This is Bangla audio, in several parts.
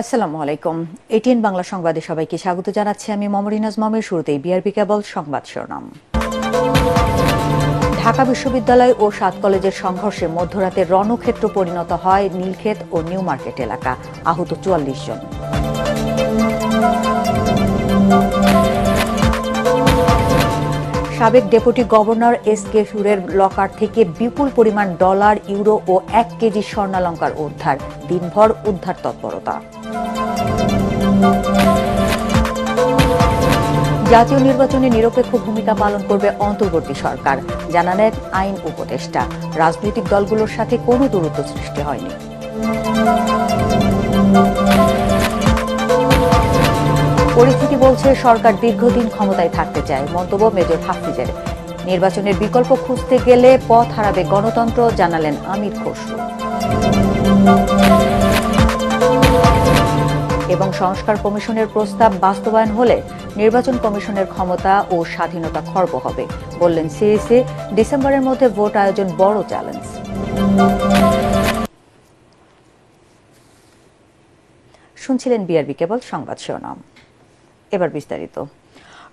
আসসালামু আলাইকুম। এটিএন বাংলা সংবাদে সবাইকে স্বাগত জানাচ্ছি। আমি মমরিনাজ মমের শুরুতেই বিআরপি কেবল সংবাদ শিরোনাম। ঢাকা বিশ্ববিদ্যালয় ও সাত কলেজের সংঘর্ষে মধ্যরাতে রণক্ষেত্র পরিণত হয় নীলক্ষেত ও নিউ মার্কেট এলাকা, আহত চুয়াল্লিশ জন। সাবেক ডেপুটি গভর্নর এস কে সুরের লকার থেকে বিপুল পরিমাণ ডলার, ইউরো ও এক কেজি স্বর্ণালঙ্কার উদ্ধার। দিনভর উদ্ধার তৎপরতা। জাতীয় নির্বাচনে নিরপেক্ষ ভূমিকা পালন করবে অন্তর্বর্তী সরকার। জানালেন আইন উপদেষ্টা। রাজনৈতিক দলগুলোর সাথে কোনো দূরত্ব সৃষ্টি হয়নি। পরিস্থিতি বলছে সরকার দীর্ঘদিন ক্ষমতায় থাকতে চায়, মন্তব্য মেজর হাফিজের। নির্বাচনের বিকল্প খুঁজতে গেলে পথ হারাবে গণতন্ত্র, জানালেন আমির খসরু। এবং সংস্কার কমিশনের প্রস্তাব বাস্তবায়ন হলে নির্বাচন কমিশনের ক্ষমতা ও স্বাধীনতা খর্ব হবে, বললেন সিইসি। ডিসেম্বরের মধ্যে ভোট আয়োজন বড় চ্যালেঞ্জ। শুনছিলেন বিআরবি কেবল সংবাদ শিরোনাম। এবার বিস্তারিত।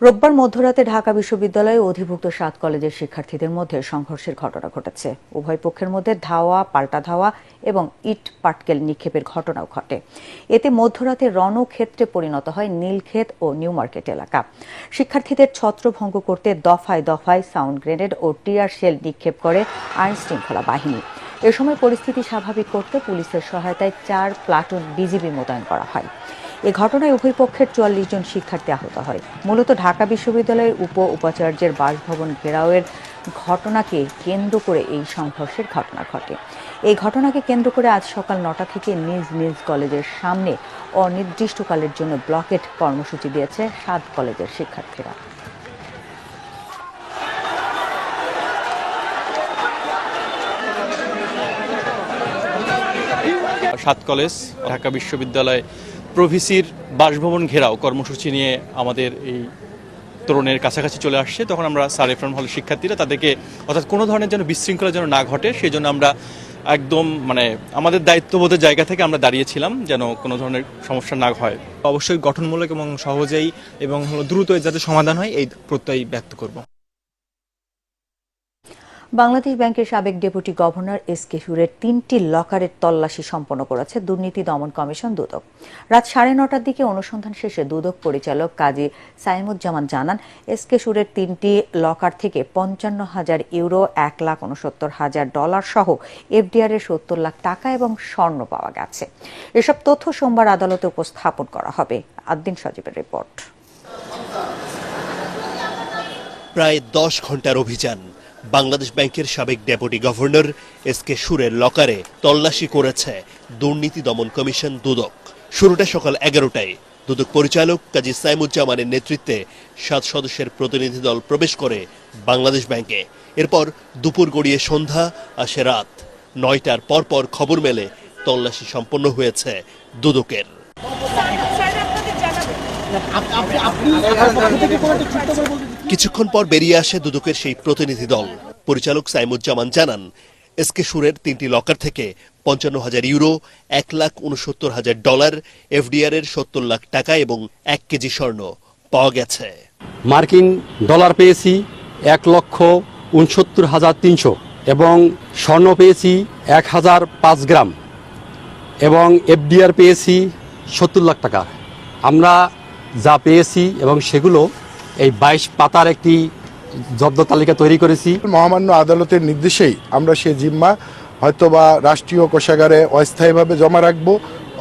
রোববার মধ্যরাতে ঢাকা বিশ্ববিদ্যালয়ে অধিভুক্ত সাত কলেজের শিক্ষার্থীদের মধ্যে সংঘর্ষের ঘটনা ঘটেছে। উভয় পক্ষের মধ্যে ধাওয়া, পাল্টা ধাওয়া এবং ইট পাটকেল নিক্ষেপের ঘটনাও ঘটে। এতে মধ্যরাতে রণক্ষেত্রে পরিণত হয় নীলক্ষেত ও নিউ মার্কেট এলাকা। শিক্ষার্থীদের ছত্রভঙ্গ করতে দফায় দফায় সাউন্ড গ্রেনেড ও টিয়ার শেল নিক্ষেপ করে আইন শৃঙ্খলা বাহিনী। এ সময় পরিস্থিতি স্বাভাবিক করতে পুলিশের সহায়তায় চার প্লাটুন বিজিবি মোতায়েন করা হয়। এ ঘটনায় উভয় পক্ষের চুয়াল্লিশ জন শিক্ষার্থী আহত হয়। মূলত ঢাকা বিশ্ববিদ্যালয়ের উপ উপাচার্যের বাসভবন ঘেরাওয়ের ঘটনাকে কেন্দ্র করে এই সংঘর্ষের ঘটনা ঘটে। এই ঘটনাকে কেন্দ্র করে আজ সকাল নটা থেকে নিজ নিজ কলেজের সামনে অনির্দিষ্টকালের জন্য ব্লকেট কর্মসূচি দিয়েছে সাত কলেজের শিক্ষার্থীরা। সাত কলেজ, ঢাকা বিশ্ববিদ্যালয় প্রভিসির বাসভবন ঘেরাও কর্মসূচি নিয়ে আমাদের এই তরুণের কাছাকাছি চলে আসছে। তখন আমরা স্যার এফরান হলের শিক্ষার্থীরা তাদেরকে অর্থাৎ কোনো ধরনের যেন বিশৃঙ্খলা যেন না ঘটে সেই জন্য আমরা একদম মানে আমাদের দায়িত্ববোধের জায়গা থেকে আমরা দাঁড়িয়েছিলাম যেন কোনো ধরনের সমস্যা না হয়। অবশ্যই গঠনমূলক এবং সহজেই এবং হলো দ্রুত যাতে সমাধান হয়, এই প্রত্যয় ব্যক্ত করব। বাংলাদেশ ব্যাংকের সাবেক ডেপুটি গভর্নর এস কে সুরের তিনটি লকারের তল্লাশি সম্পন্ন করেছে দুর্নীতি দমন কমিশন দুদক। রাত সাড়ে নটার দিকে অনুসন্ধান শেষে দুদক পরিচালক কাজী সাইমুজ্জামান জানান, এস কে সুরের তিনটি লকার থেকে পঞ্চান্ন হাজার ইউরো, এক লাখ উনসত্তর হাজার ডলার সহ এফডিআর এর সত্তর লাখ টাকা এবং স্বর্ণ পাওয়া গেছে। এসব তথ্য সোমবার আদালতে উপস্থাপন করা হবে। আদ্দিন সজীবের রিপোর্ট। প্রায় দশ ঘণ্টার অভিযান। বাংলাদেশ ব্যাংকের সাবেক ডেপুটি গভর্নর এস কে সুরের লকারে তল্লাশি করেছে দুর্নীতি দমন কমিশন দুদক। শুরুটা সকাল এগারোটায়। দুদক পরিচালক কাজী সাইমুজ্জামানের নেতৃত্বে সাত সদস্যের প্রতিনিধি দল প্রবেশ করে বাংলাদেশ ব্যাংকে। এরপর দুপুর গড়িয়ে সন্ধ্যা আসে রাত। নয়টার পরপর খবর মেলে তল্লাশি সম্পন্ন হয়েছে দুদকের। কিছুক্ষণ পর বেরিয়ে আসে দুদকের সেই প্রতিনিধি দল। পরিচালক সাইমুজ্জামান জানান এসকে সুরের তিনটি লকার থেকে পঞ্চান্ন হাজার ইউরো, এক লাখ উনসত্তর হাজার ডলার, এফডিআর এর সত্তর লাখ টাকা এবং এক কেজি স্বর্ণ পাওয়া গেছে। মার্কিন ডলার পেয়েছি এক লক্ষ উনসত্তর হাজার তিনশো এবং স্বর্ণ পেয়েছি এক হাজার পাঁচ গ্রাম এবং এফডিআর পেয়েছি সত্তর লাখ টাকা। আমরা যা পেয়েছি এবং সেগুলো এই বাইশ পাতার একটি জব্দ তালিকা তৈরি করেছি। মহামান্য আদালতের নির্দেশেই আমরা সে জিম্মা হয়তোবা রাষ্ট্রীয় কোষাগারে অস্থায়ীভাবে জমা রাখব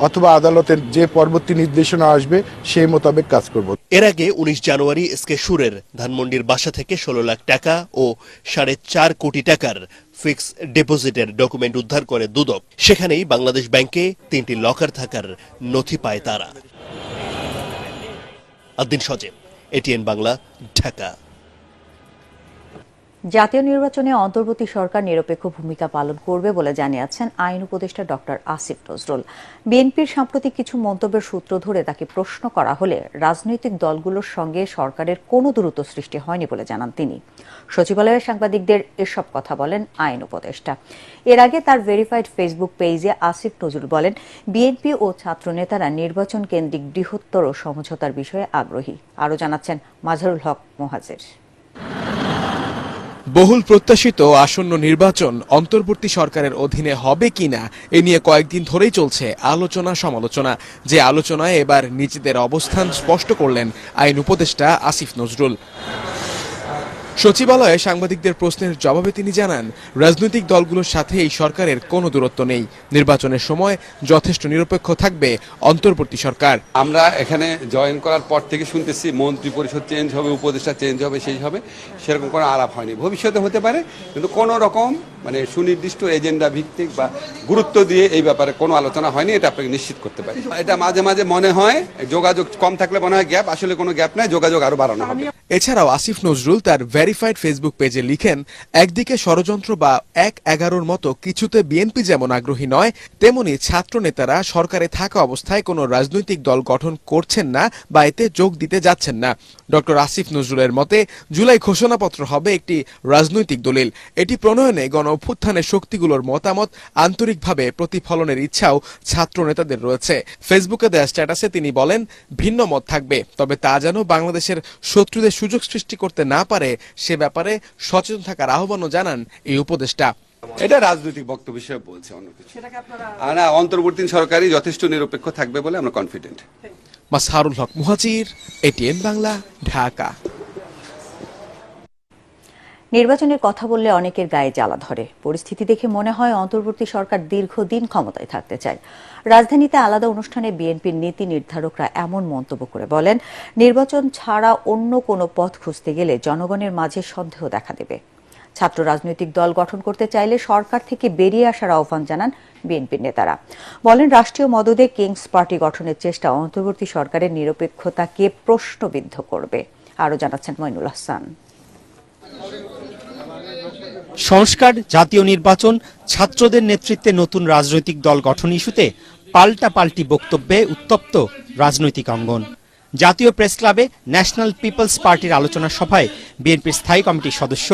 অথবা আদালতের যে পরবর্তী নির্দেশনা আসবে সেই মোতাবেক কাজ করব। এর আগে উনিশ জানুয়ারি এসকে সুরের ধানমন্ডির বাসা থেকে ষোলো লাখ টাকা ও সাড়ে চার কোটি টাকার ফিক্স ডিপোজিটের ডকুমেন্ট উদ্ধার করে দুদক। সেখানেই বাংলাদেশ ব্যাংকে তিনটি লকার থাকার নথি পায় তারা। আদ্দিন সজেব এটিএন বাংলা ঢাকা জাতীয় নির্বাচনে অন্তর্বর্তী সরকার নিরপেক্ষ ভূমিকা পালন করবে বলে জানিয়েছেন আইন উপদেষ্টা ডক্টর আসিফ নজরুল। বিএনপির সাম্প্রতিক কিছু মন্তব্যের সূত্র ধরে তাকে প্রশ্ন করা হলে রাজনৈতিক দলগুলোর সঙ্গে সরকারের কোনো দূরত্ব সৃষ্টি হয়নি বলে জানান তিনি। সচিবালয়ের সাংবাদিকদের এসব কথা বলেন আইন উপদেষ্টা। এর আগে তার ভেরিফাইড ফেসবুক পেজে আসিফ নজরুল বলেন, বিএনপি ও ছাত্রনেতারা নির্বাচন কেন্দ্রিক বৃহত্তর সমঝোতার বিষয়ে আগ্রহী। আরও জানাচ্ছেন মাজহারুল হক মোহাজের। বহুল প্রত্যাশিত আসন্ন নির্বাচন অন্তর্বর্তী সরকারের অধীনে হবে কিনা এ নিয়ে কয়েকদিন ধরেই চলছে আলোচনা সমালোচনা। যে আলোচনায় এবার নিজেদের অবস্থান স্পষ্ট করলেন আইন উপদেষ্টা আসিফ নজরুল। সচিবালয়ে সাংবাদিকদের প্রশ্নের জবাবে তিনি জানান রাজনৈতিক দলগুলোর সাথে এই সরকারের কোনো দূরত্ব নেই। নির্বাচনের সময় যথেষ্ট নিরপেক্ষ থাকবে অন্তর্বর্তী সরকার। আমরা এখানে জয়েন করার পর থেকে শুনতেছি মন্ত্রী পরিষদ চেঞ্জ হবে উপদেষ্টা চেঞ্জ হবে সেই হবে সেরকম কোনো আলাপ হয়নি। ভবিষ্যতে হতে পারে কিন্তু কোনো রকম মানে সুনির্দিষ্ট এজেন্ডা ভিত্তিক বা গুরুত্ব দিয়ে এই ব্যাপারে কোনো আলোচনা হয়নি এটা আপনাকে নিশ্চিত করতে পারি। এটা মাঝে মাঝে মনে হয় যোগাযোগ কম থাকলে মনে হয় গ্যাপ আসলে কোনো গ্যাপ নাই যোগাযোগ আরও বাড়ানো হবে। এছাড়াও আসিফ নজরুল তার ভেরিফাইড ফেসবুক পেজে লিখেন, একদিকে ষড়যন্ত্র বা এক এগারোর মতো কিছুতে বিএনপি যেমন আগ্রহী নয়, তেমনি ছাত্র নেতারা সরকারে থাকা অবস্থায় কোনো রাজনৈতিক দল গঠন করছেন না বা এতে যোগ দিতে যাচ্ছেন না। ডক্টর আসিফ নজরুলের মতে, জুলাই ঘোষণাপত্র হবে একটি রাজনৈতিক দলিল। এটি প্রণয়নে গণ অভ্যুত্থানের শক্তিগুলোর মতামত, আন্তরিকভাবে প্রতিফলনের ইচ্ছাও ছাত্র নেতাদের রয়েছে। ফেসবুকে দেয়া স্ট্যাটাসে তিনি বলেন, ভিন্ন মত থাকবে, তবে তা যেন বাংলাদেশের শত্রুদের সুযোগ সৃষ্টি করতে না পারে সে ব্যাপারে সচেতন থাকার আহ্বানও জানান এই উপদেষ্টা। এটা রাজনৈতিক বক্তব্য হিসেবে বলছে অন্য কিছু। আর না অন্তর্বর্তী সরকারই যথেষ্ট নিরপেক্ষ থাকবে বলে আমরা কনফিডেন্ট মাসহারুল হক মুহাজির এটিএন বাংলা ঢাকা। নির্বাচনের কথা বললে অনেকের গায়ে জ্বালা ধরে। পরিস্থিতি দেখে মনে হয় অন্তর্বর্তী সরকার দীর্ঘদিন ক্ষমতায় থাকতে চায়। রাজধানীতে আলাদা অনুষ্ঠানে বিএনপির নীতি নির্ধারকরা এমন মন্তব্য করে বলেন, নির্বাচন ছাড়া অন্য কোনো পথ খুঁজতে গেলে জনগণের মাঝে সন্দেহ দেখা দেবে। ছাত্র রাজনৈতিক দল গঠন করতে চাইলে সরকার থেকে বেরিয়ে আসার আহ্বান জানান বিএনপির নেতারা। বলেন, রাষ্ট্রীয় মদদে কিংস পার্টি গঠনের চেষ্টা অন্তর্বর্তী সরকারের নিরপেক্ষতাকে প্রশ্নবিদ্ধ করবে। আরও জানাচ্ছেন মইনুল হাসান। সংস্কার, জাতীয় নির্বাচন, ছাত্রদের নেতৃত্বে নতুন রাজনৈতিক দল গঠন ইস্যুতে পাল্টা পাল্টি বক্তব্যে উত্তপ্ত রাজনৈতিক অঙ্গন। জাতীয় প্রেস ক্লাবে ন্যাশনাল পিপলস পার্টির আলোচনা সভায় বিএনপির স্থায়ী কমিটির সদস্য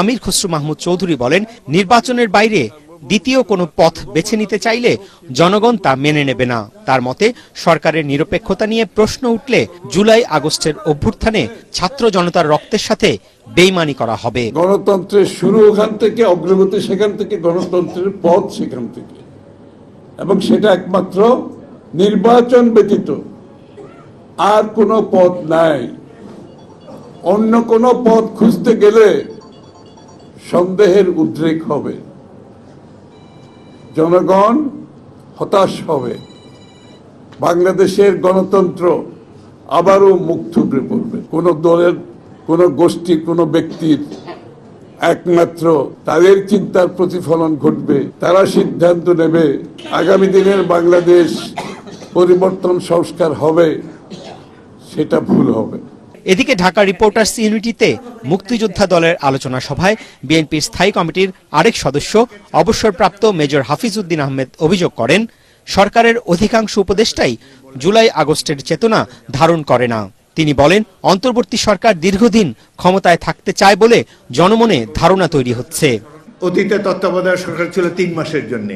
আমির খসরু মাহমুদ চৌধুরী বলেন, নির্বাচনের বাইরে দ্বিতীয় কোনো পথ বেছে নিতে চাইলে জনগণ তা মেনে নেবে না। তার মতে, সরকারের নিরপেক্ষতা নিয়ে প্রশ্ন উঠলে জুলাই আগস্টের অভ্যুত্থানে ছাত্র জনতার রক্তের সাথে বেইমানি করা হবে। গণতন্ত্রের শুরু ওখান থেকে, অগ্রগতি সেখান থেকে, গণতন্ত্রের পথ সেখান থেকে। এবং সেটা একমাত্র নির্বাচন ব্যতীত আর কোনো পথ নাই। অন্য কোনো পথ খুঁজতে গেলে সন্দেহের উদ্রেক হবে। জনগণ হতাশ হবে। বাংলাদেশের গণতন্ত্র আবারও মুখ থুবড়ে পড়বে। কোন দলের, কোন গোষ্ঠী, কোন ব্যক্তির একমাত্র তাদের চিন্তার প্রতিফলন ঘটবে। তারা সিদ্ধান্ত নেবে, আগামী দিনের বাংলাদেশ পরিবর্তন সংস্কার হবে, সেটা ভুল হবে। এদিকে ঢাকা রিপোর্টার্স ইউনিটিতে মুক্তিযোদ্ধা দলের আলোচনা সভায় বিএনপির স্থায়ী কমিটির আরেক সদস্য, অবসরপ্রাপ্ত মেজর হাফিজউদ্দিন আহমেদ অভিযোগ করেন, সরকারের অধিকাংশ উপদেষ্টাই জুলাই আগস্টের চেতনা ধারণ করে না। তিনি বলেন, অন্তর্বর্তী সরকার দীর্ঘদিন ক্ষমতায় থাকতে চায় বলে জনমনে ধারণা তৈরি হচ্ছে। অতীতে তত্ত্বাবধায়ক সরকার ছিল তিন মাসের জন্য।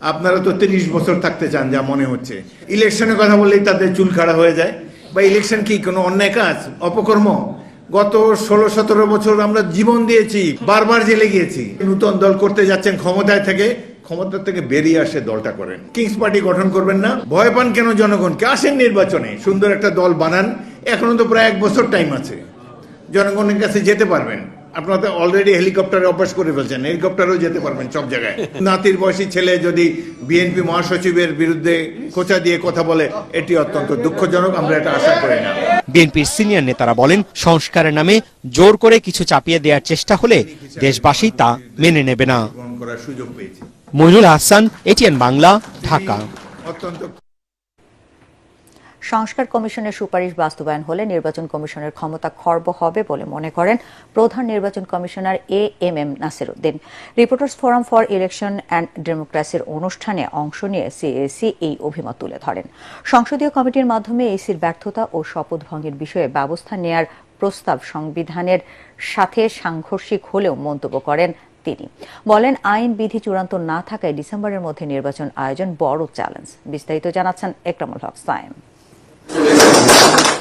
আপনারা তো তিরিশ বছর থাকতে চান যা মনে হচ্ছে। ইলেকশনের কথা বললেই তাদের চুল খাড়া হয়ে যায়। বা ইলেকশন কি, কোনো অন্যায় কাজ, অপকর্ম? গত ষোলো, সতেরো বছর আমরা জীবন দিয়েছি, বারবার জেলে গিয়েছি। নূতন দল করতে যাচ্ছেন ক্ষমতায় থেকে, ক্ষমতা থেকে বেরিয়ে আসে দলটা করেন। কিংস পার্টি গঠন করবেন না। ভয় পান কেন জনগণকে? আসেন নির্বাচনে, সুন্দর একটা দল বানান। এখনও তো প্রায় এক বছর টাইম আছে। জনগণের কাছে যেতে পারবেন। আপনারা তো অলরেডি হেলিকপ্টারে অভ্যাস করে ফেলছেন হেলিকপ্টারেও যেতে পারবেন সব জায়গায়। নাতির বয়সী ছেলে যদি বিএনপি মহাসচিবের বিরুদ্ধে খোঁচা দিয়ে কথা বলে এটি অত্যন্ত দুঃখজনক আমরা এটা আশা করি না। বিএনপির সিনিয়র নেতারা বলেন সংস্কারের নামে জোর করে কিছু চাপিয়ে দেওয়ার চেষ্টা হলে দেশবাসী তা মেনে নেবে না। গ্রহণ সুযোগ পেয়েছি। মইনুল হাসান এটিএন বাংলা ঢাকা। অত্যন্ত সংস্কার কমিশনের সুপারিশ বাস্তবায়ন হলে নির্বাচন কমিশনের ক্ষমতা খর্ব হবে বলে মনে করেন প্রধান নির্বাচন commissioner A M M Nasiruddin. Reporters forum for election and ডেমোক্রেসির অনুষ্ঠানে অংশ নিয়ে সিএসি এই অভিমত তুলে ধরেন। সংসদীয় কমিটির মাধ্যমে এসির ব্যর্থতা ও শপথ ভঙ্গের বিষয়ে ব্যবস্থা নেয়ার প্রস্তাব সংবিধানের সাথে সাংঘর্ষিক হলেও মন্তব্য করেন তিনি। বলেন, আইন বিধি চূড়ান্ত না থাকায় ডিসেম্বরের মধ্যে নির্বাচন আয়োজন বড় চ্যালেঞ্জ। বিস্তারিত জানাচ্ছেন একরামুল হক সায়েম।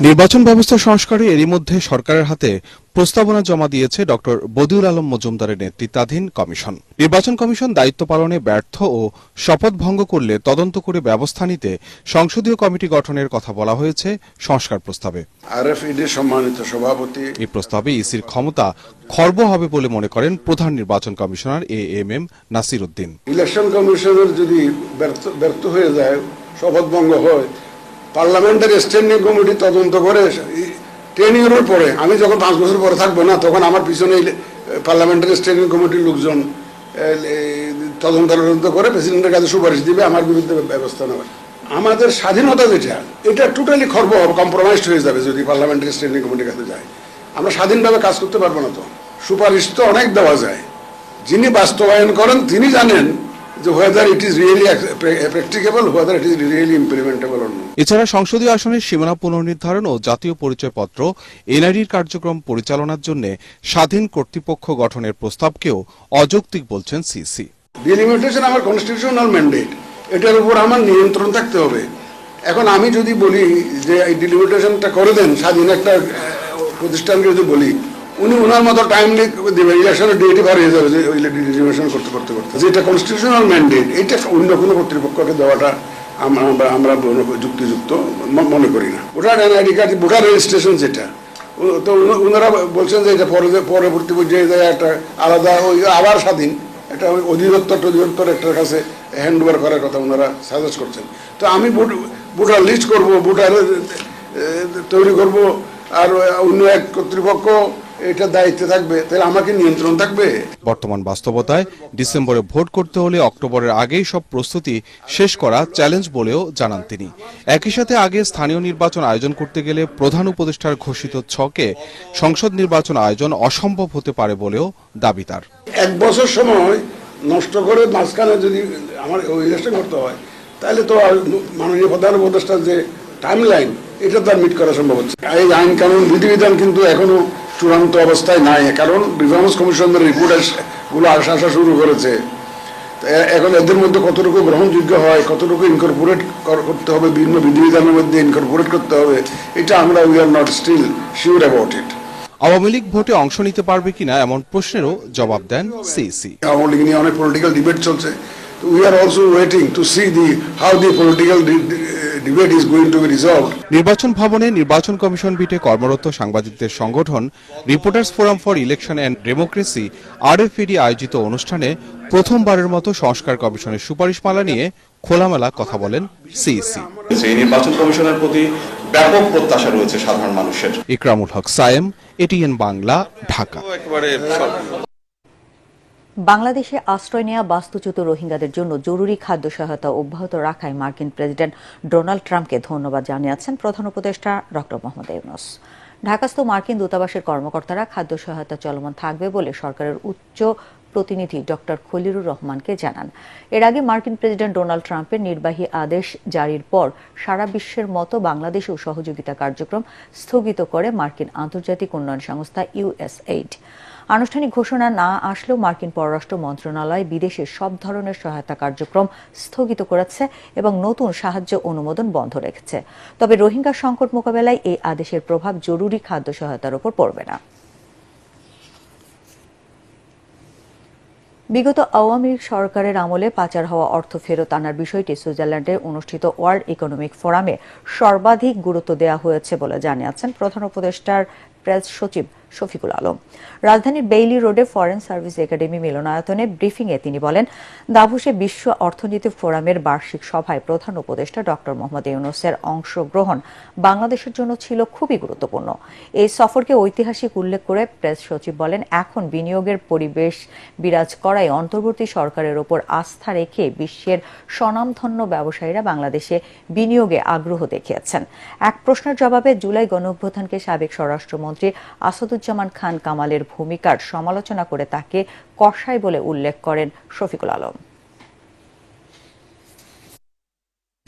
নির্বাচন ব্যবস্থা সংস্কারে এরই মধ্যে সরকারের হাতে প্রস্তাবনা জমা দিয়েছে ডক্টর বদিউল আলম মজুমদারের নেতৃত্বাধীন কমিশন। নির্বাচন কমিশন দায়িত্ব পালনে ব্যর্থ ও শপথ ভঙ্গ করলে তদন্ত করে ব্যবস্থা নিতে সংসদীয় কমিটি গঠনের কথা বলা হয়েছে সংস্কার প্রস্তাবে। সম্মানিত সভাপতি। এই প্রস্তাবে ইসির ক্ষমতা খর্ব হবে বলে মনে করেন প্রধান নির্বাচন commissioner A M M Nasir Uddin election কমিশনের যদি ব্যর্থ হয়ে যায় শপথভঙ্গ হয় পার্লামেন্টের স্ট্যান্ডিং কমিটি তদন্ত করে টেন ইয়ারের পরে, আমি যখন পাঁচ বছর পরে থাকব না, তখন আমার পিছনে পার্লামেন্টের স্ট্যান্ডিং কমিটির লোকজন তদন্ত তদন্ত করে প্রেসিডেন্টের কাছে সুপারিশ দিবে, আমার বিরুদ্ধে ব্যবস্থা নেবে আমাদের স্বাধীনতা যেটা, এটা টোটালি খর্ব কম্প্রোমাইজড হয়ে যাবে যদি পার্লামেন্টারি স্ট্যান্ডিং কমিটির কাছে যায়। আমরা স্বাধীনভাবে কাজ করতে পারব না তো। সুপারিশ তো অনেক দেওয়া যায়। যিনি বাস্তবায়ন করেন, তিনি জানেন এছাড়া সংসদীয় আসনের সীমানা পুনর্নির্ধারণ ও জাতীয় পরিচয়পত্র এনআইডির কার্যক্রম পরিচালনার জন্য স্বাধীন কর্তৃপক্ষ গঠনের প্রস্তাবকেও অযৌক্তিক বলছেন সিসি ডিলিমিটেশন আমার কনস্টিটিউশনাল ম্যান্ডেট এটার উপর আমার নিয়ন্ত্রণ থাকতে হবে। এখন আমি যদি বলি যে এই ডিলিমিটেশনটা করে দেন স্বাধীন একটা প্রতিষ্ঠানকে যদি বলি উনি ওনার মতো টাইমলি দেবে ইলেকশনের ডেটই পার হয়ে যাবে যে ডিলিমিটেশন করতে করতে করতে। যেটা কনস্টিটিউশনাল ম্যান্ডেট এটা অন্য কোনো কর্তৃপক্ষকে দেওয়াটা আমরা, আমরা- যুক্তিযুক্ত মনে করি না। Voter ID card, voter registration যেটা। তো ওনারা বলছেন যে এটা পরে, পরবর্তী পর্যায়ে যায় একটা আলাদা, ওই আবার স্বাধীন, একটা ওই অধিদপ্তর অধিদপ্তর একটার কাছে হ্যান্ড ওভার করার কথা ওনারা সাজেস্ট করছেন। তো আমি ভোট- ভোটার লিস্ট করব, ভোটার তৈরি করব, আর অন্য এক কর্তৃপক্ষ এটা দায়িত্বে থাকবে তাহলে আমাকে নিয়ন্ত্রণ থাকবে? বর্তমান বাস্তবতায় ডিসেম্বরে ভোট করতে হলে অক্টোবরের আগেই সব প্রস্তুতি শেষ করা চ্যালেঞ্জ বলেও জানান তিনি। একই সাথে আগে স্থানীয় নির্বাচন আয়োজন করতে গেলে প্রধান উপদেষ্টার ঘোষিত ছকে সংসদ নির্বাচন আয়োজন অসম্ভব হতে পারে বলেও দাবি তার। এক বছর সময় নষ্ট করে মাঝখানে যদি আমার ইলেকশন করতে হয় তাহলে তো মাননীয় প্রধান উপদেষ্টার যে টাইম লাইন এটা তো আর মিট করা সম্ভব হচ্ছে এই আইন কানুন বিধিবিধান কিন্তু এখনও চূড়ান্ত অবস্থায় নাই কারণ রিফর্মস কমিশনের রিপোর্টগুলো আসা আসা শুরু করেছে। এখন এদের মধ্যে কতটুকু গ্রহণযোগ্য হয় কতটুকু ইনকর্পোরেট করতে হবে বিভিন্ন বিধিবিধানের মধ্যে ইনকর্পোরেট করতে হবে এটা আমরা we are not still sure about it Awami League ভোটে অংশ নিতে পারবে কিনা এমন প্রশ্নেরও জবাব দেন সিসি আওয়ামী লীগ নিয়ে অনেক পলিটিক্যাল ডিবেট চলছে। We are also waiting to see the how the political নির্বাচন ভবনে নির্বাচন কমিশন বিটে কর্মরত সাংবাদিকদের সংগঠন reporters forum for election and democracy RFED আয়োজিত অনুষ্ঠানে প্রথমবারের মতো সংস্কার কমিশনের সুপারিশমালা নিয়ে খোলামেলা কথা বলেন সিইসি এই নির্বাচন কমিশনের প্রতি ব্যাপক প্রত্যাশা রয়েছে সাধারণ মানুষের। ইকরামুল হক সায়েম এটিএন বাংলা ঢাকা। বাংলাদেশে আশ্রয় নেওয়া বাস্তুচ্যুত রোহিঙ্গাদের জন্য জরুরি খাদ্য সহায়তা অব্যাহত রাখায় মার্কিন প্রেসিডেন্ট ডোনাল্ড ট্রাম্পকে ধন্যবাদ জানিয়েছেন প্রধান উপদেষ্টা ডক্টর মোহাম্মদ ইউনুস। ঢাকাস্থ মার্কিন দূতাবাসের কর্মকর্তারা খাদ্য সহায়তা চলমান থাকবে বলে সরকারের উচ্চ প্রতিনিধি ডক্টর খলিরুর রহমানকে জানান। এর আগে মার্কিন প্রেসিডেন্ট ডোনাল্ড ট্রাম্পের নির্বাহী আদেশ জারির পর সারা বিশ্বের মতো বাংলাদেশেও সহযোগিতা কার্যক্রম স্থগিত করে মার্কিন আন্তর্জাতিক উন্নয়ন সংস্থা ইউএসএইড। আনুষ্ঠানিক ঘোষণা না আসলেও মার্কিন পররাষ্ট্র মন্ত্রণালয় বিদেশে সব ধরনের সহায়তা কার্যক্রম স্থগিত করেছে এবং নতুন সাহায্য অনুমোদন বন্ধ রেখেছে। তবে রোহিঙ্গা সংকট মোকাবেলায় এই আদেশের প্রভাব জরুরি খাদ্য সহায়তার উপর পড়বে না। বিগত আওয়ামী লীগ সরকারের আমলে পাচার হওয়া অর্থ ফেরত আনার বিষয়টি সুইজারল্যান্ডে অনুষ্ঠিত ওয়ার্ল্ড ইকোনমিক ফোরামে সর্বাধিক গুরুত্ব দেওয়া হয়েছে বলে জানিয়েছেন প্রধান উপদেষ্টার প্রেস সচিব শফিকুল আলম। রাজধানীর বেইলি রোডে ফরেন সার্ভিস একাডেমি মিলনায়তনে ব্রিফিংয়ে তিনি বলেন, দাভোসে বিশ্ব অর্থনীতি ফোরামের বার্ষিক সভায় প্রধান উপদেষ্টা ডক্টর মোহাম্মদ ইউনুসের অংশগ্রহণ বাংলাদেশের জন্য ছিল খুবই গুরুত্বপূর্ণ। এই সফরকে ঐতিহাসিক উল্লেখ করে প্রেস সচিব বলেন, এখন বিনিয়োগের পরিবেশ বিরাজ করায় অন্তর্বর্তী সরকারের ওপর আস্থা রেখে বিশ্বের স্বনামধন্য ব্যবসায়ীরা বাংলাদেশে বিনিয়োগে আগ্রহ দেখিয়েছেন। এক প্রশ্নের জবাবে জুলাই গণঅভ্যুত্থানকে সাবেক স্বরাষ্ট্রমন্ত্রী আসাদুজ্জামান খান কামালের ভূমিকার সমালোচনা করে তাকে কষাই বলে উল্লেখ করেন শফিকুল আলম।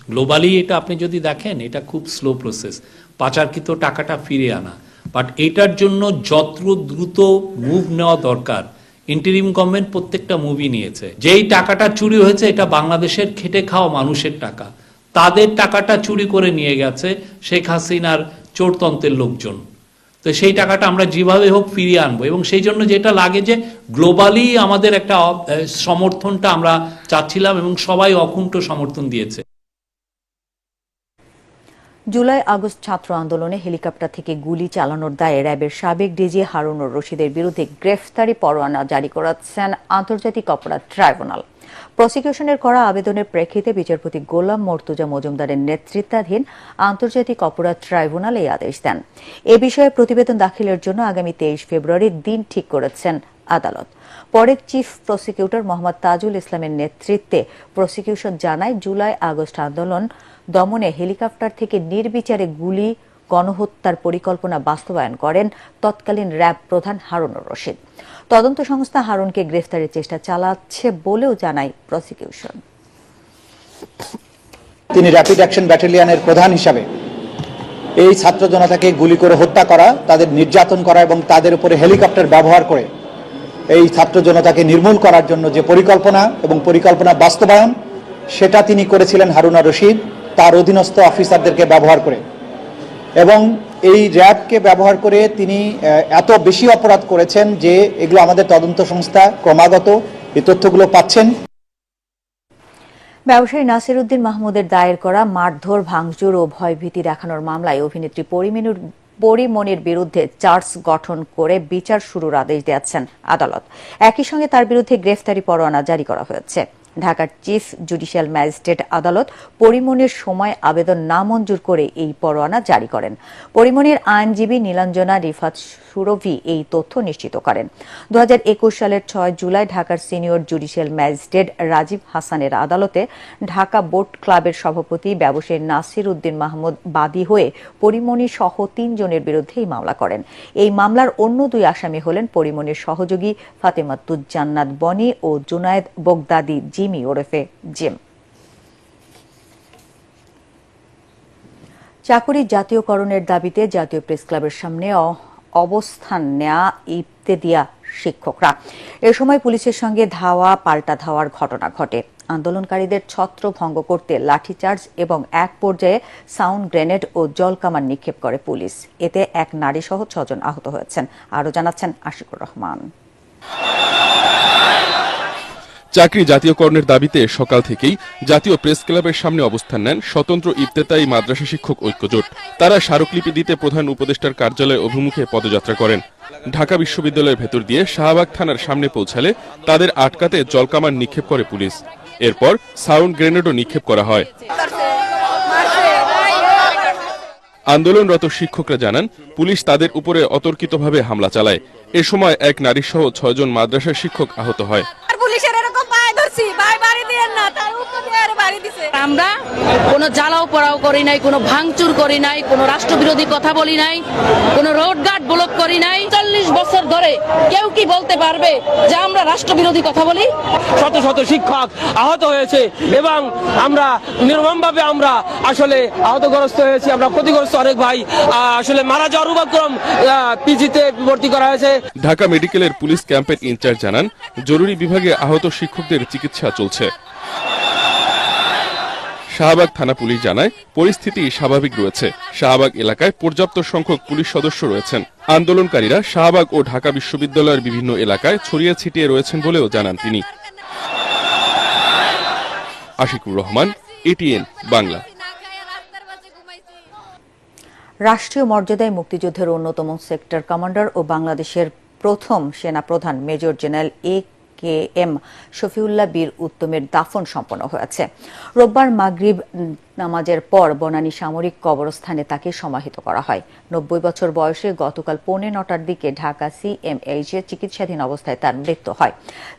গ্লোবালি এটা আপনি যদি দেখেন, এটা খুব স্লো প্রসেস পাচারকৃত টাকাটা ফিরে আনা। বাট এটার জন্য যত দ্রুত মুভ নেওয়া দরকার। ইন্টারিম গভর্নমেন্ট প্রত্যেকটা মুভি নিয়েছে। যেই টাকাটা চুরি হয়েছে, এটা বাংলাদেশের খেটে খাওয়া মানুষের টাকা। তাদের টাকাটা চুরি করে নিয়ে গেছে শেখ হাসিনার চোরতন্ত্রের লোকজন। তো সেই টাকাটা আমরা যেভাবে হোক ফিরিয়ে আনব। এবং সেই জন্য যেটা লাগে যে গ্লোবালি আমাদের একটা সমর্থনটা আমরা চাচ্ছিলাম এবং সবাই অকুণ্ঠ সমর্থন দিয়েছে। জুলাই আগস্ট ছাত্র আন্দোলনে হেলিকপ্টার থেকে গুলি চালানোর দায়ে র্যাবের সাবেক ডিজি হারুনুর রশিদের বিরুদ্ধে গ্রেফতারি পরোয়ানা জারি করেছেন আন্তর্জাতিক অপরাধ ট্রাইব্যুনাল। প্রসিকিউশনের করা আবেদনের প্রেক্ষিতে বিচারপতি গোলাম মর্তুজা মজুমদারের নেতৃত্বাধীন আন্তর্জাতিক অপরাধ ট্রাইব্যুনাল এই আদেশ দেন। এ বিষয়ে প্রতিবেদন দাখিলের জন্য আগামী তেইশ ফেব্রুয়ারি দিন ঠিক করেছেন আদালত। পরে চিফ প্রসিকিউটর মোহাম্মদ তাজুল ইসলামের নেতৃত্বে প্রসিকিউশন জানায়, জুলাই আগস্ট আন্দোলন দমনে হেলিকপ্টার থেকে নির্বিচারে গুলি গণহত্যার পরিকল্পনা বাস্তবায়ন করেন তৎকালীন র্যাব প্রধান হারুনুর রশিদ। তদন্ত সংস্থা হারুনকে গ্রেফতারের চেষ্টা চালাচ্ছে বলেও জানায় প্রসিকিউশন। তিনি র্যাপিড অ্যাকশন ব্যাটালিয়নের প্রধান হিসাবে এই ছাত্র জনতাকে গুলি করে হত্যা করা, তাদের নির্যাতন করা এবং তাদের উপরে হেলিকপ্টার ব্যবহার করে এই ছাত্র জনতাকে নির্মূল করার জন্য যে পরিকল্পনা এবং পরিকল্পনা বাস্তবায়ন, সেটা তিনি করেছিলেন হারুনা রশিদ। তার অধীনস্থ অফিসারদেরকে ব্যবহার করে। এবং এই র্যাবকে ব্যবহার করে তিনি এত বেশি অপরাধ করেছেন যে এগুলো আমাদের তদন্ত সংস্থা ক্রমাগত এই তথ্যগুলো পাচ্ছেন। ব্যবসায়ী নাসির উদ্দিন মাহমুদের দায়ের করা মারধর, ভাঙচুর ও ভয়ভীতি দেখানোর মামলায় অভিনেত্রী পরিমিনুর পরিমণির বিরুদ্ধে চার্জ গঠন করে বিচার শুরুর আদেশ দিয়েছেন আদালত। একই সঙ্গে তার বিরুদ্ধে গ্রেফতারি পরোয়ানা জারি করা হয়েছে। ঢাকার চিফ জুডিশিয়াল ম্যাজিস্ট্রেট আদালত পরিমণির সময় আবেদন নামঞ্জুর করে এই পরোয়ানা জারি করেন। পরিমণির আইনজীবী নীলাঞ্জনা রিফাত সুরভি এই তথ্য নিশ্চিত করেন। দু হাজার একুশ সালের ছয় জুলাই ঢাকার সিনিয়র জুডিশিয়াল ম্যাজিস্ট্রেট রাজীব হাসানের আদালতে ঢাকা বোট ক্লাবের সভাপতি ব্যবসায়ী নাসির উদ্দিন মাহমুদ বাদী হয়ে পরিমণি সহ তিনজনের বিরুদ্ধে এই মামলা করেন। এই মামলার অন্য দুই আসামি হলেন পরিমণির সহযোগী ফাতেমাতুজ্জান্নাত বনি ও জুনায়েদ বগদাদি জিমি ওরফে জিম চাকুরি জাতীয়করণের দাবিতে জাতীয় প্রেস ক্লাবের সামনে অবস্থান নেয়া ইফতেদিয়া শিক্ষকরা। এ সময় পুলিশের সঙ্গে ধাওয়া, পাল্টা ধাওয়ার ঘটনা ঘটে। আন্দোলনকারীদের ছত্র ভঙ্গ করতে লাঠিচার্জ এবং এক পর্যায়ে সাউন্ড গ্রেনেড ও জলকামান নিক্ষেপ করে পুলিশ। এতে এক নারী সহ ছজন আহত হয়েছেন। আরও জানাচ্ছেন আশিকুর রহমান। চাকরি জাতীয়করণের দাবিতে সকাল থেকেই জাতীয় প্রেস ক্লাবের সামনে অবস্থান নেন স্বতন্ত্র ইফতেতাই মাদ্রাসা শিক্ষক ঐক্যজোট। তারা স্মারকলিপি দিতে প্রধান উপদেষ্টার কার্যালয় অভিমুখে পদযাত্রা করেন। ঢাকা বিশ্ববিদ্যালয়ের ভেতর দিয়ে শাহবাগ থানার সামনে পৌঁছালে তাদের আটকাতে জলকামান নিক্ষেপ করে পুলিশ। এরপর সাউন্ড গ্রেনেডও নিক্ষেপ করা হয়। আন্দোলনরত শিক্ষকরা জানান, পুলিশ তাদের উপরে অতর্কিতভাবে হামলা চালায়। এ সময় এক নারীসহ ছয়জন মাদ্রাসা শিক্ষক আহত হয়। আমরা কোনো জ্বালাও পড়াও করি নাই, কোনো ভাঙচুর করি নাই, কোনো রাষ্ট্রবিরোধী কথা বলি নাই, কোনো রোড গার্ড ব্লক করি নাই। চল্লিশ বছর ধরে কেউ কি বলতে পারবে যে আমরা রাষ্ট্রবিরোধী কথা বলি? শত শত শিক্ষক আহত হয়েছে এবং আমরা নির্মমভাবে আমরা আসলে আহতগ্রস্ত হয়েছি আমরা ক্ষতিগ্রস্ত অনেক ভাই আসলে মারা যাওয়ার উপক্রম পিজিতে ভর্তি করা হয়েছে। ঢাকা মেডিকেলের পুলিশ ক্যাম্পের ইনচার্জ জানান জরুরি বিভাগে আহত শিক্ষকদের চিকিৎসা চলছে। শাহবাগ থানা পুলিশ জানায়, পরিস্থিতি স্বাভাবিক রয়েছে। শাহবাগ এলাকায় পর্যাপ্ত সংখ্যক পুলিশ সদস্য রয়েছেন। আন্দোলনকারীরা শাহবাগ ও ঢাকা বিশ্ববিদ্যালয়ের বিভিন্ন এলাকায় ছড়িয়ে ছিটিয়ে রয়েছেন বলেও জানান তিনি। আশিকুর রহমান এটিএন বাংলা। রাষ্ট্রীয় মর্যাদায় মুক্তিযুদ্ধের অন্যতম সেক্টর কমান্ডার ও বাংলাদেশের প্রথম সেনা প্রধান major general A K M Shafiullah Bir উত্তমের দাফন সম্পন্ন হয়েছে। রোববার মাগরিব নামাজের পর বনানী সামরিক কবরস্থানে তাকে সমাহিত করা হয়। নব্বই বছর বয়সে গতকাল পৌনে নটার দিকে ঢাকা সিএমএইচ চিকিৎসাধীন অবস্থায় তার মৃত্যু হয়।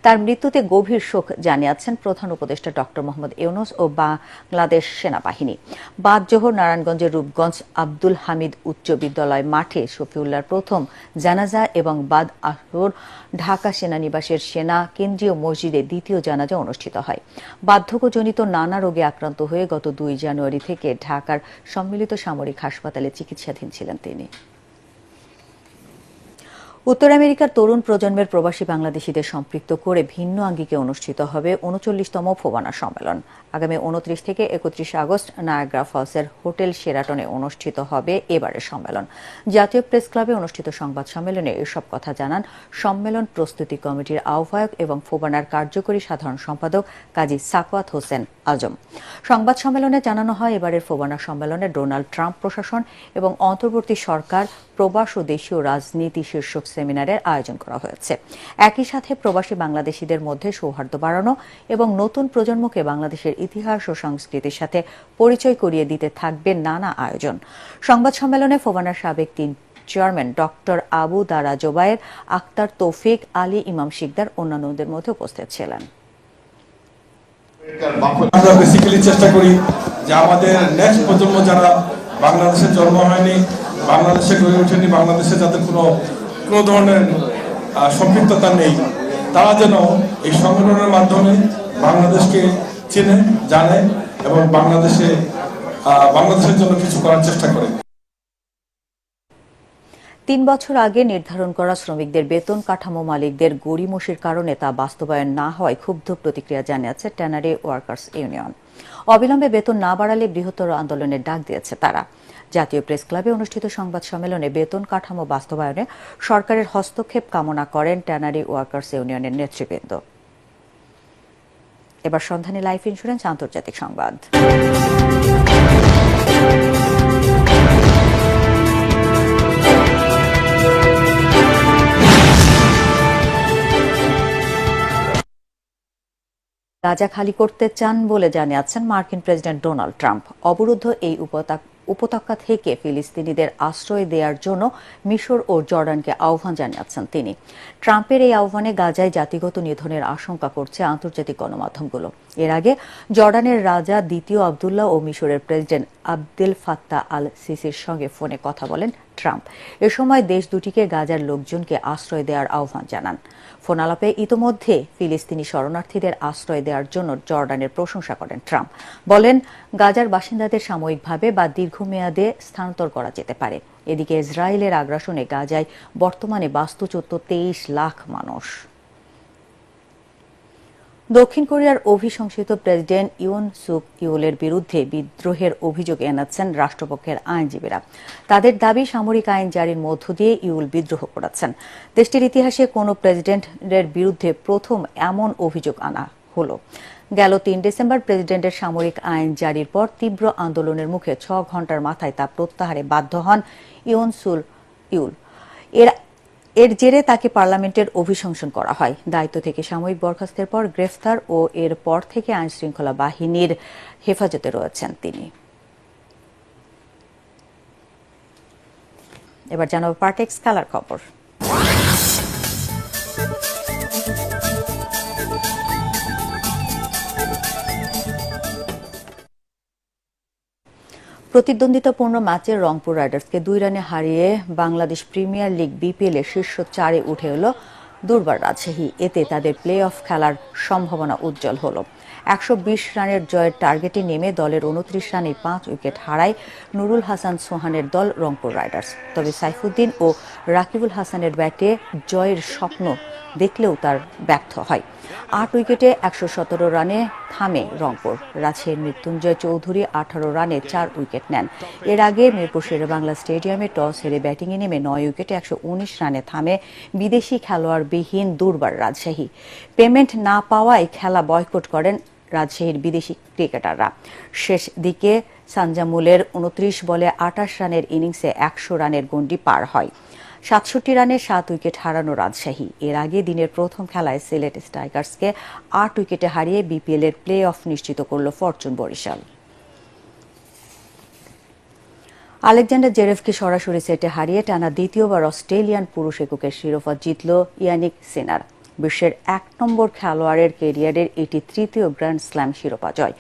তার মৃত্যুতে গভীর শোক জানিয়েছেন প্রধান উপদেষ্টা ডক্টর মোহাম্মদ ইউনুস ও বাংলাদেশ সেনাবাহিনী। বাদজোহর, নারায়ণগঞ্জের রূপগঞ্জ আব্দুল হামিদ উচ্চ বিদ্যালয় মাঠে শফিউল্লাহর প্রথম জানাজা এবং বাদ আহর ঢাকা সেনানিবাসের সেনা কেন্দ্রীয় মসজিদে দ্বিতীয় জানাজা অনুষ্ঠিত হয়। বার্ধক্যজনিত নানা রোগে আক্রান্ত হয়ে গত দুই জানুয়ারি থেকে ঢাকার সম্মিলিত সামরিক হাসপাতালে চিকিৎসাধীন ছিলেন তিনি। উত্তর আমেরিকার তরুণ প্রজন্মের প্রবাসী বাংলাদেশীদের সম্পৃক্ত করে ভিন্ন আঙ্গিকে অনুষ্ঠিত হবে উনচল্লিশতম ফোবানা সম্মেলন। আগামী উনত্রিশ থেকে একত্রিশ আগস্ট নায়াগ্রা ফলসের হোটেল সেরাটনে অনুষ্ঠিত হবে এবারের সম্মেলন। জাতীয় প্রেস ক্লাবে অনুষ্ঠিত সংবাদ সম্মেলনে এসব কথা জানান সম্মেলন প্রস্তুতি কমিটির আহ্বায়ক এবং ফোবানার কার্যকরী সাধারণ সম্পাদক কাজী সাকওয়াত হোসেন আজম। সংবাদ সম্মেলনে জানানো হয়, এবারের ফোবানা সম্মেলনে ডোনাল্ড ট্রাম্প প্রশাসন এবং অন্তর্বর্তী সরকার, প্রবাস ও দেশীয় রাজনীতি শীর্ষক সেমিনারের আয়োজন করা হয়েছে। একই সাথে প্রবাসী বাংলাদেশিদের মধ্যে সৌহার্দ্য বাড়ানো এবং নতুন প্রজন্মকে বাংলাদেশের ইতিহাস ও সংস্কৃতির সাথে পরিচয় করিয়ে দিতে থাকবে নানা আয়োজন। সংবাদ সম্মেলনে ফোবানার সাবেক তিন চেয়ারম্যান ডক্টর আবু দারা জোবায়ের, আক্তার তৌফিক আলী, ইমাম শিকদার অন্যান্যদের মধ্যে উপস্থিত ছিলেন। আমরা বেসিক্যালি চেষ্টা করি যে আমাদের নেক্সট প্রজন্ম যারা বাংলাদেশে জন্ম হয়নি, বাংলাদেশে গড়ে ওঠেনি, বাংলাদেশে যাদের কোনো কোনো ধরনের সম্পৃক্ততা নেই, তারা যেন এই সংগঠনের মাধ্যমে বাংলাদেশকে চেনে, জানে এবং বাংলাদেশে বাংলাদেশের জন্য কিছু করার চেষ্টা করে। তিন বছর আগে নির্ধারণ করা শ্রমিকদের বেতন কাঠামো মালিকদের গড়িমসির কারণে তা বাস্তবায়ন না হওয়ায় ক্ষুব্ধ প্রতিক্রিয়া জানিয়েছে ট্যানারি ওয়ার্কার্স ইউনিয়ন। অবিলম্বে বেতন না বাড়ালে বৃহত্তর আন্দোলনের ডাক দিয়েছে তারা। জাতীয় প্রেস ক্লাবে অনুষ্ঠিত সংবাদ সম্মেলনে বেতন কাঠামো বাস্তবায়নে সরকারের হস্তক্ষেপ কামনা করেন ট্যানারি ওয়ার্কার্স ইউনিয়নের নেতৃবৃন্দ। এবার সন্ধানে লাইফ ইন্স্যুরেন্স আন্তর্জাতিক সংবাদ। গাজা খালি করতে চান বলে জানিয়েছেন মার্কিন প্রেসিডেন্ট ডোনাল্ড ট্রাম্প। অবরুদ্ধ এই উপত্যকা উপত্যকা থেকে ফিলিস্তিনিদের আশ্রয় দেওয়ার জন্য মিশর ও জর্ডানকে আহ্বান জানিয়েছেন তিনি। ট্রাম্পের এই আহ্বানে গাজায় জাতিগত নিধনের আশঙ্কা করছে আন্তর্জাতিক গণমাধ্যমগুলো। এর আগে জর্ডানের রাজা দ্বিতীয় আবদুল্লাহ ও মিশরের প্রেসিডেন্ট আবদেল ফাত্তা আল সিসির সঙ্গে ফোনে কথা বলেন ট্রাম্প। এ সময় দেশ দুটিকে গাজার লোকজনকে আশ্রয় দেওয়ার আহ্বান জানান। ফোন আলাপে ইতোমধ্যে ফিলিস্তিনি শরণার্থীদের আশ্রয় দেওয়ার জন্য জর্ডানের প্রশংসা করেন ট্রাম্প। বলেন, গাজার বাসিন্দাদের সাময়িকভাবে বা দীর্ঘমেয়াদে স্থানান্তর করা যেতে পারে। এদিকে ইসরায়েলের আগ্রাসনে গাজায় বর্তমানে বাস্তুচ্যুত তেইশ লাখ মানুষ। দক্ষিণ কোরিয়ার অভিশংসিত প্রেসিডেন্ট ইউন সুক ইউলের বিরুদ্ধে বিদ্রোহের অভিযোগ এনেছেন রাষ্ট্রপক্ষের আইনজীবীরা। তাদের দাবি, সামরিক আইন জারির মধ্য দিয়ে ইউল বিদ্রোহ করেছেন। দেশটির ইতিহাসে কোনো প্রেসিডেন্টের বিরুদ্ধে প্রথম এমন অভিযোগ আনা হলো। গেল তিন ডিসেম্বর প্রেসিডেন্টের সামরিক আইন জারির পর তীব্র আন্দোলনের মুখে ছ ঘণ্টার মাথায় তা প্রত্যাহারে বাধ্য হন ইউন সুল ইউল। এর এর জেরে তাকে পার্লামেন্টের অভিশংসন করা হয়। দায়িত্ব থেকে সাময়িক বরখাস্তের পর গ্রেফতার ও এর পর থেকে আইন শৃঙ্খলা বাহিনীর হেফাজতে রয়েছেন তিনি। এবার জানাব পার্টেক্স খেলার খবর। প্রতিদ্বন্দ্বিতাপূর্ণ ম্যাচে রংপুর রাইডার্সকে দুই রানে হারিয়ে বাংলাদেশ প্রিমিয়ার লিগ বিপিএল এর শীর্ষ চারে উঠে এলো দুর্বার রাজশাহী। এতে তাদের প্লে অফ খেলার সম্ভাবনা উজ্জ্বল হলো। একশো বিশ রানের জয়ের টার্গেটে নেমে দলের উনত্রিশ রানে পাঁচ উইকেট হারায় নুরুল হাসান সোহানের দল রংপুর রাইডার্স। তবে সাইফুদ্দিন ও রাকিবুল হাসানের ব্যাটে জয়ের স্বপ্ন দেখলেও তার ব্যর্থ হয়। আট উইকেটে একশো সতেরো রানে থামে রংপুর। রাজশাহীর মৃত্যুঞ্জয় চৌধুরী আঠারো রানে চার উইকেট নেন। এর আগে মিরপুর শেরে বাংলা স্টেডিয়ামে টস হেরে ব্যাটিংয়ে নেমে নয় উইকেটে একশো উনিশ রানে থামে বিদেশি খেলোয়াড়বিহীন দুর্বার রাজশাহী। পেমেন্ট না পাওয়ায় খেলা বয়কট করেন রাজশাহীর বিদেশি ক্রিকেটাররা। শেষ দিকে সানজামুলের উনত্রিশ বলে আটাশ রানের ইনিংসে একশো রানের গন্ডি পার হয়। সাতষট্টি রানে সাত উইকেট হারানো রাজশাহী। এর আগে দিনের প্রথম খেলায় সিলেট স্ট্রাইকার্সকে আট উইকেটে হারিয়ে বিপিএল এর প্লে অফ নিশ্চিত করল ফরচুন বরিশাল। আলেকজান্ডার জেরেফকে সরাসরি সেটে হারিয়ে টানা দ্বিতীয়বার অস্ট্রেলিয়ান পুরুষ এককের শিরোপা জিতল ইয়ানিক সিনার। বিশ্বের এক নম্বর খেলোয়াড়ের কেরিয়ারের এটি তৃতীয় গ্র্যান্ড স্ল্যাম শিরোপা জয়।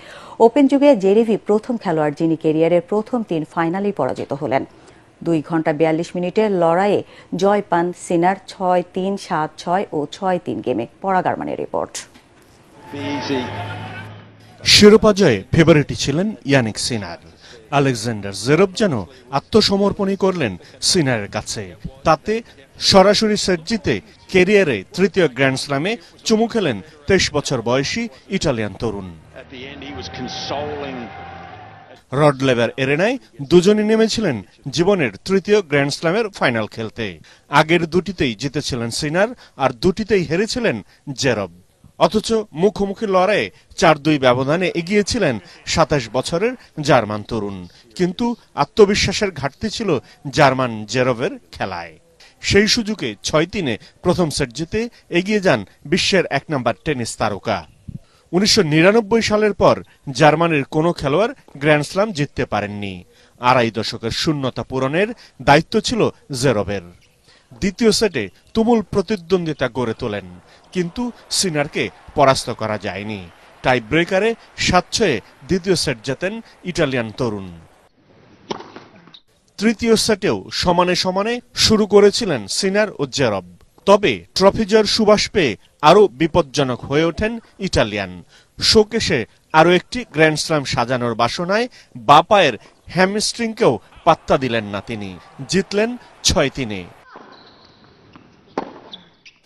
ওপেন যুগে জেরেভি প্রথম খেলোয়াড় যিনি কেরিয়ারের প্রথম তিন ফাইনালেই পরাজিত হলেন। দুই ঘণ্টা বিয়াল্লিশ মিনিটের লড়াইয়ে জয় পান সিনার ছয় তিন সাত ছয় ও ছয় তিন গেমে পরাগারমানের রিপোর্ট। শিরোপা জয়ে ফেভারিটই ছিলেন ইয়ানিক সিনার। আলেকজান্ডার জেরব যেন আত্মসমর্পণই করলেন সিনারের কাছে। তাতে সরাসরি সেট জিতে কেরিয়ারে তৃতীয় গ্র্যান্ড স্ল্যামে চুমু খেলেন তেইশ বছর বয়সী ইটালিয়ান তরুণ। রড লেভার এরেনায় দুজনই নেমেছিলেন জীবনের তৃতীয় গ্র্যান্ড স্ল্যামের ফাইনাল খেলতে। আগের দুটিতেই জিতেছিলেন সিনার আর দুটিতেই হেরেছিলেন জেরব। অথচ মুখোমুখি লড়াইয়ে চার দুই ব্যবধানে এগিয়েছিলেন সাতাশ বছরের জার্মান তরুণ। কিন্তু আত্মবিশ্বাসের ঘাটতি ছিল জার্মান জেরভের খেলায়। সেই সুযোগে ছয় তিনে প্রথম সেট জিতে এগিয়ে যান বিশ্বের এক নম্বর টেনিস তারকা। উনিশশো নিরানব্বই সালের পর জার্মানির কোনো খেলোয়াড় গ্র্যান্ড স্লাম জিততে পারেননি। আড়াই দশকের শূন্যতা পূরণের দায়িত্ব ছিল জেরবের। দ্বিতীয় সেটে তুমুল প্রতিদ্বন্দ্বিতা গড়ে তোলেন, কিন্তু সিনারকে পরাস্ত করা যায়নি। টাই ব্রেকারে সাত দ্বিতীয় সেট জেতেন ইটালিয়ান তরুণ। তৃতীয় সেটেও সমানে সমানে শুরু করেছিলেন সিনার ও জেরব। তবে ট্রফি জয়ের সুবাস পেয়ে আরও বিপজ্জনক হয়ে ওঠেন ইটালিয়ান। শোকেশে আরও একটি গ্র্যান্ড স্ল্যাম সাজানোর বাসনায় বা পায়ের হ্যামস্ট্রিংকেও পাত্তা দিলেন না তিনি। জিতলেন ছয় তিনে।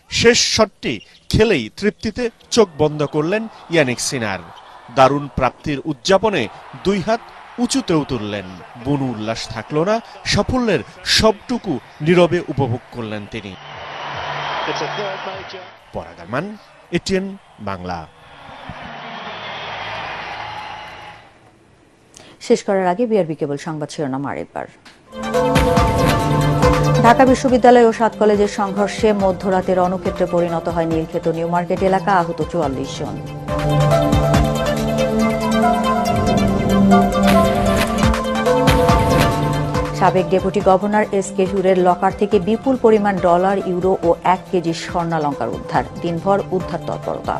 শেষ শটটি খেলেই তৃপ্তিতে চোখ বন্ধ করলেন ইয়ানিক সিনার। দারুণ প্রাপ্তির উদযাপনে দুই হাত উঁচুতেও তুললেন। বনু উল্লাস থাকল না, সাফল্যের সবটুকু নীরবে উপভোগ করলেন তিনি। পরাগারমান এটিএন বাংলা শেষ করার আগে বিআরবি কেবল সংবাদ শিরোনাম আরেকবার। ঢাকা বিশ্ববিদ্যালয় ও সাত কলেজের সংঘর্ষে মধ্যরাতের রণক্ষেত্রে পরিণত হয় নীলক্ষেত নিউ মার্কেট এলাকা আহত চুয়াল্লিশ জন। সাবেক ডেপুটি গভর্নর এস কে হুরের লকার থেকে বিপুল পরিমাণ ডলার, ইউরো ও এক কেজি স্বর্ণালঙ্কার উদ্ধার। দিনভর উদ্ধার তৎপরতা।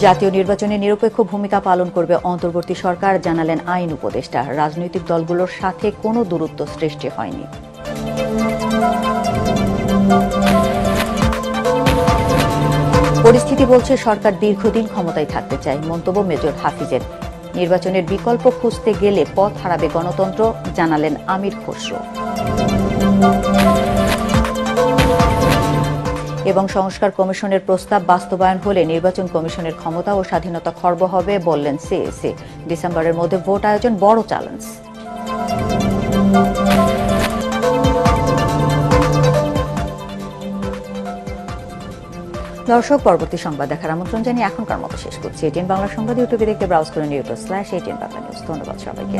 জাতীয় নির্বাচনে নিরপেক্ষ ভূমিকা পালন করবে অন্তর্বর্তী সরকার, জানালেন আইন উপদেষ্টা। রাজনৈতিক দলগুলোর সাথে কোনো দূরত্ব সৃষ্টি হয়নি। পরিস্থিতি বলছে সরকার দীর্ঘদিন ক্ষমতায় থাকতে চায়, মন্তব্য মেজর হাফিজের। নির্বাচনের বিকল্প খুঁজতে গেলে পথ হারাবে গণতন্ত্র, জানালেন আমির খসরু। এবং সংস্কার কমিশনের প্রস্তাব বাস্তবায়ন হলে নির্বাচন কমিশনের ক্ষমতা ও স্বাধীনতা খর্ব হবে বললেন সিএসি ডিসেম্বরের মধ্যে ভোট আয়োজন বড় চ্যালেঞ্জ। দর্শক, পরবর্তী সংবাদ দেখার আমন্ত্রণ জানিয়ে এখনকার মতো শেষ করছি। এটিএন বাংলা সংবাদ ইউটিউবে দেখতে ব্রাউজ করে নিউটো স্ল্যাশ এটিএন বাংলা নিউজ ধন্যবাদ সবাইকে।